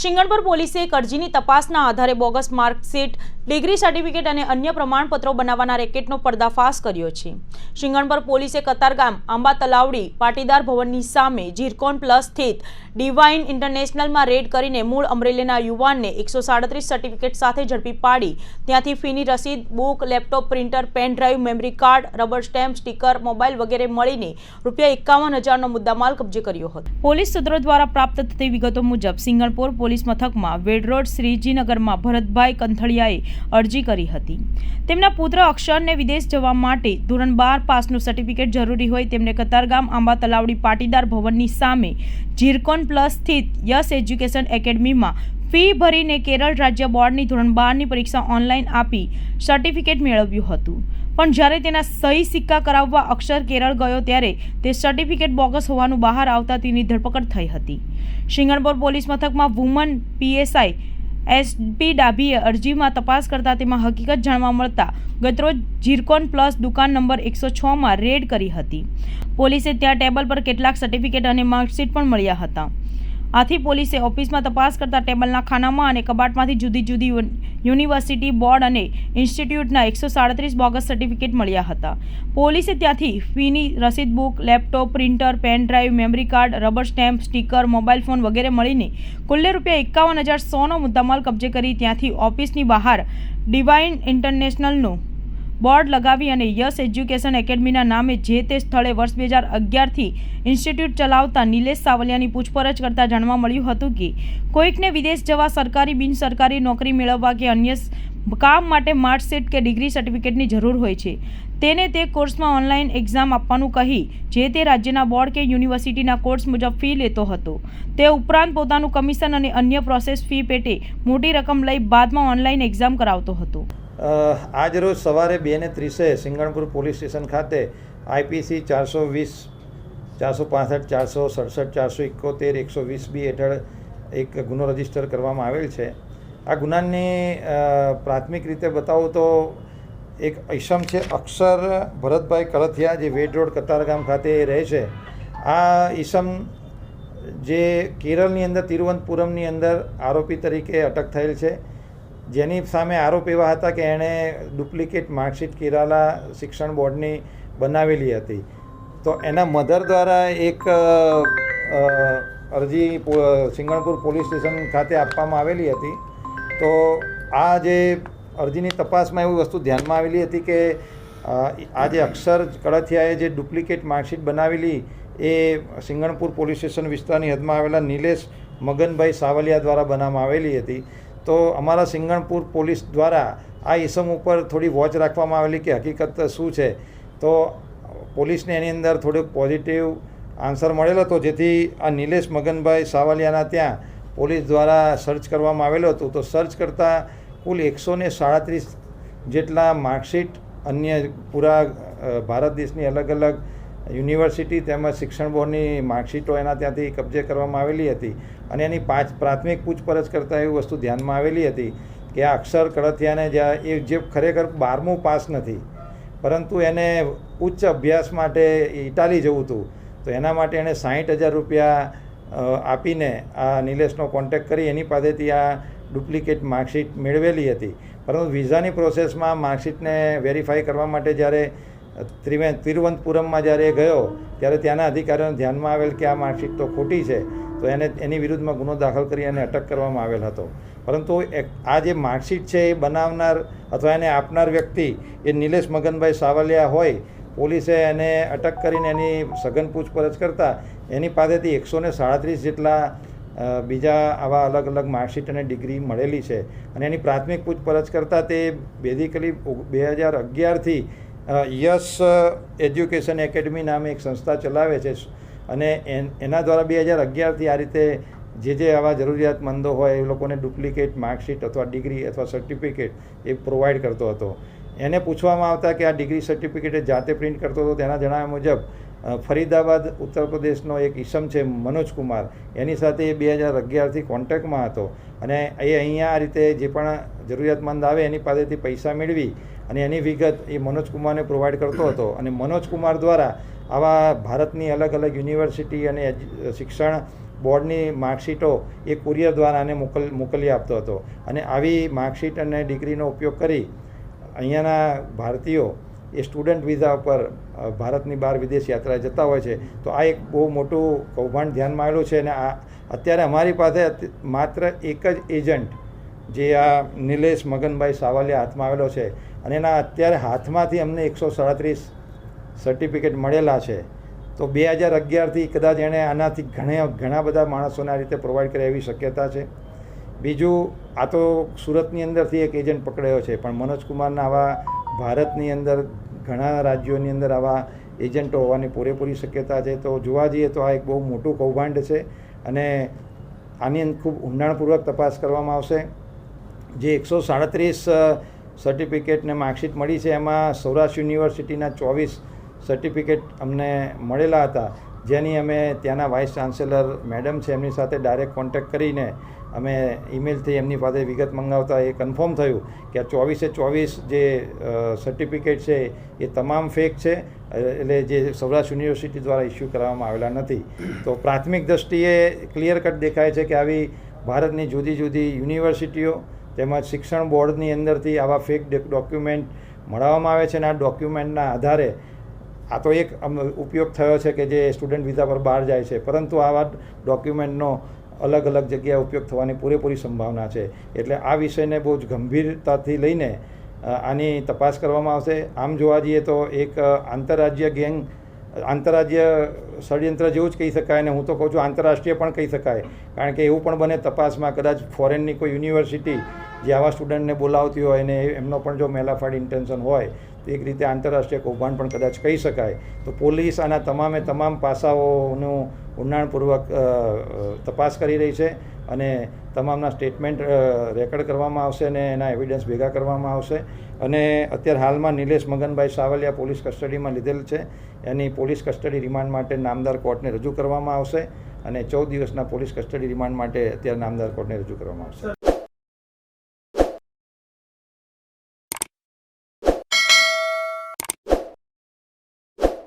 સિંગણપર પોલીસે એક અરજીની તપાસના આધારે બોગસ માર્કશીટ, ડિગ્રી સર્ટિફિકેટ અને અન્ય પ્રમાણપત્રો બનાવવાના રેકેટનો પર્દાફાશ કર્યો છે. શિંગણપર પોલીસે કતારગામ, આંબા તલાવડી, પાટીદાર ભવનની સામે જીરકોન પ્લસ સ્થિત ડિવાઇન ઇન્ટરનેશનલમાં રેડ કરીને મૂળ અમરેલીના યુવાનને એકસો સાડત્રીસ સર્ટિફિકેટ સાથે ઝડપી પાડી. ત્યાંથી ફીની રસીદ, book, laptop, printer, pen drive memory card, rubber stamp, sticker mobile વગેરે મળીને રૂપિયા એકાવન હજારનો મુદ્દામાલ કબજે કર્યો હતો. પોલીસ સૂત્રો દ્વારા પ્રાપ્ત થતી વિગતો મુજબ સિંગણપુર પોલીસ મથકમાં વેડરોડ શ્રીજીનગરમાં ભરતભાઈ કંથળિયાએ અરજી કરી હતી. તેમના પુત્ર અક્ષરને વિદેશ જવા માટે ધોરણ બાર પાસનું સર્ટિફિકેટ જરૂરી હોય તેમને કતારગામ આંબા તલાવડી પાટીદાર ભવનની સામે ઝીરકોન પ્લસ સ્થિત યસ એજ્યુકેશન એકેડમીમાં ફી ભરીને કેરળ રાજ્ય બોર્ડની ધોરણ બારની પરીક્ષા ઓનલાઈન આપી સર્ટિફિકેટ મેળવ્યું હતું. પણ જ્યારે તેના સહી સિક્કા કરાવવા અક્ષર કેરળ ગયો ત્યારે તે સર્ટિફિકેટ બોગસ હોવાનું બહાર આવતા તેની ધરપકડ થઈ હતી. સિંગણપોર પોલીસ મથકમાં વુમન પીએસઆઈ એસપી ડાભીએ અરજીમાં તપાસ કરતાં તેમાં હકીકત જાણવા મળતા ગતરોજ જીરકોન પ્લસ દુકાન નંબર એકસો છમાં રેડ કરી હતી. પોલીસે ત્યાં ટેબલ પર કેટલાક સર્ટિફિકેટ અને માર્કશીટ પણ મળ્યા હતા. આથી પોલીસે ઓફિસમાં તપાસ કરતા ટેબલના ખાનામાં અને કબાટમાંથી જુદી જુદી યુનિવર્સિટી બોર્ડ અને ઇન્સ્ટિટ્યૂટના એકસો સાડત્રીસ બોગસ સર્ટિફિકેટ મળ્યા હતા. પોલીસે ત્યાંથી ફીની રસીદ book, laptop, printer, pen drive, memory card, rubber stamp, sticker, mobile phone વગેરે મળીને કુલ્લે રૂપિયા એકાવન હજાર સોનો મુદ્દામાલ કબજે કરી ત્યાંથી ઓફિસની બહાર ડિવાઇન ઇન્ટરનેશનલનું બોર્ડ લગાવી અને યસ એજ્યુકેશન એકેડમીના નામે જે તે સ્થળે વર્ષ બે હજાર અગિયારથી ઇન્સ્ટિટ્યૂટ ચલાવતા નિલેશ સાવલિયાની પૂછપરછ કરતાં જાણવા મળ્યું હતું કે કોઈકને વિદેશ જવા સરકારી, બિનસરકારી નોકરી મેળવવા કે અન્ય કામ માટે માર્કશીટ કે ડિગ્રી સર્ટિફિકેટની જરૂર હોય છે. તેને તે કોર્સમાં ઓનલાઈન એક્ઝામ આપવાનું કહી જે તે રાજ્યના બોર્ડ કે યુનિવર્સિટીના કોર્સ મુજબ ફી લેતો હતો. તે ઉપરાંત પોતાનું કમિશન અને અન્ય પ્રોસેસ ફી પેટે મોટી રકમ લઈ બાદમાં ઓનલાઈન એક્ઝામ કરાવતો હતો. અ, આજ રોજ સવારે બે ને ત્રીસે સિંગણપુર પોલીસ સ્ટેશન ખાતે આઈપીસી ચારસો વીસ ચારસો પાસઠ ચારસો સડસઠ ચારસો એકોતેર એકસો વીસ બી હેઠળ એક ગુનો રજિસ્ટર કરવામાં આવેલ છે. આ ગુનાની પ્રાથમિક રીતે બતાવું તો એક ઈસમ છે અક્ષર ભરતભાઈ કળથિયા જે વેડ રોડ કતારગામ ખાતે રહે છે. આ ઈસમ જે કેરળની અંદર તિરુવનંતપુરમની અંદર આરોપી તરીકે અટક થયેલ છે. જેની સામે આરોપ એવા હતા કે એણે ડુપ્લિકેટ માર્કશીટ કેરાલા શિક્ષણ બોર્ડની બનાવેલી હતી. તો એના મધર દ્વારા એક અરજી સિંગણપુર પોલીસ સ્ટેશન ખાતે આપવામાં આવેલી હતી. તો આ જે અરજીની તપાસમાં એવી વસ્તુ ધ્યાનમાં આવેલી હતી કે આ જે અક્ષર કળથિયાએ જે ડુપ્લિકેટ માર્કશીટ બનાવેલી એ સિંગણપુર પોલીસ સ્ટેશન વિસ્તારની હદમાં આવેલા નિલેશ મગનભાઈ સાવલિયા દ્વારા બનાવવામાં આવેલી હતી. તો અમારા સિંગણપુર પોલીસ દ્વારા આ ઇસમ ઉપર થોડી વોચ રાખવામાં આવેલી કે હકીકત શું છે? તો પોલીસને એની અંદર થોડોક પોઝિટિવ આન્સર મળેલો હતો. જેથી આ નિલેશ મગનભાઈ સાવલિયાના ત્યાં પોલીસ દ્વારા સર્ચ કરવામાં આવેલું હતું. તો સર્ચ કરતાં કુલ એકસો ને સાડત્રીસ જેટલા માર્કશીટ અન્ય પૂરા ભારત દેશની અલગ અલગ યુનિવર્સિટી તેમજ શિક્ષણ બોર્ડની માર્કશીટો એના ત્યાંથી કબજે કરવામાં આવેલી હતી અને એની પાંચ પ્રાથમિક પૂછપરછ કરતાં એવી વસ્તુ ધ્યાનમાં આવેલી હતી કે આ અક્ષર કડથિયાને જ્યાં એ જે ખરેખર બારમું પાસ નથી, પરંતુ એને ઉચ્ચ અભ્યાસ માટે ઇટાલી જવું હતું, તો એના માટે એણે સાહીઠ હજાર રૂપિયા આપીને આ નિલેશનો કોન્ટેક્ટ કરી એની પાસેથી આ ડુપ્લિકેટ માર્કશીટ મેળવેલી હતી. પરંતુ વિઝાની પ્રોસેસમાં માર્કશીટને વેરીફાઈ કરવા માટે જ્યારે ત્રિવે, તિરુવનંતપુરમમાં જ્યારે એ ગયો, ત્યારે ત્યાંના અધિકારીઓને ધ્યાનમાં આવેલ કે આ માર્કશીટ તો ખોટી છે, તો એને, એની વિરુદ્ધમાં ગુનો દાખલ કરી અને અટક કરવામાં આવેલ હતો. પરંતુ આ જે માર્કશીટ છે એ બનાવનાર અથવા એને આપનાર વ્યક્તિ એ નિલેશ મગનભાઈ સાવલિયા હોય, પોલીસે એને અટક કરીને એની સઘન પૂછપરછ કરતાં એની પાસેથી એકસો ને સાડત્રીસ જેટલા બીજા આવા અલગ અલગ માર્કશીટ અને ડિગ્રી મળેલી છે. અને એની પ્રાથમિક પૂછપરછ કરતાં તે બેઝિકલી બે હજાર અગિયારથી યસ એજ્યુકેશન એકેડમી નામે એક સંસ્થા ચલાવે છે. અને એન- દ્વારા બે હજાર અગિયારથી આ રીતે જે જે આવા જરૂરિયાતમંદો હોય એ લોકોને ડુપ્લિકેટ માર્કશીટ અથવા ડિગ્રી અથવા સર્ટિફિકેટ એ પ્રોવાઈડ કરતો હતો. એને પૂછવામાં આવતા કે આ ડિગ્રી સર્ટિફિકેટ જાતે પ્રિન્ટ કરતો હતો તેના જણાવ્યા મુજબ ફરીદાબાદ, ઉત્તર પ્રદેશનો એક ઈસમ છે, મનોજ કુમાર. એની સાથે એ બે હજાર અગિયારથી કોન્ટેક્ટમાં હતો. અને એ અહીંયા આ રીતે જે પણ જરૂરિયાતમંદ આવે એની પાસેથી પૈસા મેળવી અને એની વિગત એ મનોજ કુમારને પ્રોવાઈડ કરતો હતો. અને મનોજ કુમાર દ્વારા આવા ભારતની અલગ અલગ યુનિવર્સિટી અને શિક્ષણ બોર્ડની માર્કશીટો એ કુરિયર દ્વારા આને મોકલ, મોકલી આપતો હતો. અને આવી માર્કશીટ અને ડિગ્રીનો ઉપયોગ કરી અહીંયાના ભારતીયો એ સ્ટુડન્ટ વિઝા ઉપર ભારતની બહાર વિદેશ યાત્રા જતા હોય છે. તો આ એક બહુ મોટું કૌભાંડ ધ્યાનમાં આવેલું છે. અને આ, અત્યારે અમારી પાસે માત્ર એક જ એજન્ટ જે આ નિલેશ મગનભાઈ સાવલિયા હાથમાં આવેલો છે અને એના અત્યારે હાથમાંથી અમને એકસો સાડત્રીસ સર્ટિફિકેટ મળેલા છે. તો બે હજાર અગિયારથી કદાચ એણે આનાથી ઘણા ઘણા બધા માણસોને આ રીતે પ્રોવાઈડ કરે એવી શક્યતા છે. બીજું, આ તો સુરતની અંદરથી એક એજન્ટ પકડાયો છે, પણ મનોજકુમારના આવા ભારતની અંદર ઘણા રાજ્યોની અંદર આવા એજન્ટો હોવાની પૂરેપૂરી શક્યતા છે. તો જોવા જઈએ તો આ એક બહુ મોટું કૌભાંડ છે અને આની ખૂબ ઊંડાણપૂર્વક તપાસ કરવામાં આવશે. જે એકસો સાડત્રીસ સર્ટિફિકેટને માર્કશીટ મળી છે, એમાં સૌરાષ્ટ્ર યુનિવર્સિટીના ચોવીસ સર્ટિફિકેટ અમને મળેલા હતા. જેની અમે ત્યાંના વાઇસ ચાન્સેલર મેડમ છે, એમની સાથે ડાયરેક્ટ કોન્ટેક્ટ કરીને અમે ઈમેલથી એમની પાસે વિગત મંગાવતા એ કન્ફર્મ થયું કે આ ચોવીસે ચોવીસ જે સર્ટિફિકેટ છે, એ તમામ ફેક છે એટલે જે સૌરાષ્ટ્ર યુનિવર્સિટી દ્વારા ઇસ્યુ કરવામાં આવેલા નથી. તો પ્રાથમિક દ્રષ્ટિએ ક્લિયર કટ દેખાય છે કે આવી ભારતની જુદી જુદી યુનિવર્સિટીઓ તેમજ શિક્ષણ બોર્ડની અંદરથી આવા ફેક ડોક્યુમેન્ટ મળવામાં આવે છે અને આ ડોક્યુમેન્ટના આધારે આ તો એક ઉપયોગ થયો છે કે જે સ્ટુડન્ટ વિઝા પર બહાર જાય છે. પરંતુ આવા ડોક્યુમેન્ટનો અલગ અલગ જગ્યાએ ઉપયોગ થવાની પૂરેપૂરી સંભાવના છે. એટલે આ વિષયને બહુ જ ગંભીરતાથી લઈને આની તપાસ કરવામાં આવશે. આમ જોવા જઈએ તો એક આંતરરાજ્ય ગેંગ આંતરરાજ્ય ષડયંત્ર જેવું જ કહી શકાય અને હું તો કહું છું આંતરરાષ્ટ્રીય પણ કહી શકાય. કારણ કે એવું પણ બને તપાસમાં કદાચ ફોરેનની કોઈ યુનિવર્સિટી જે આવા સ્ટુડન્ટને બોલાવતી હોય અને એમનો પણ જો મેલાફાડ ઇન્ટેન્શન હોય, તો એક રીતે આંતરરાષ્ટ્રીય કૌભાંડ પણ કદાચ કહી શકાય. તો પોલીસ આના તમામે તમામ પાસાઓનું ઊંડાણપૂર્વક તપાસ કરી રહી છે અને તમામના સ્ટેટમેન્ટ રેકોર્ડ કરવામાં આવશે અને એના એવિડન્સ ભેગા કરવામાં આવશે. અને અત્યારે હાલમાં નિલેશ મગનભાઈ સાવલિયા પોલીસ કસ્ટડીમાં લીધેલ છે. એની પોલીસ કસ્ટડી રિમાન્ડ માટે નામદાર કોર્ટને રજૂ કરવામાં આવશે અને ચૌદ દિવસના પોલીસ કસ્ટડી રિમાન્ડ માટે અત્યારે નામદાર કોર્ટને રજૂ કરવામાં આવશે.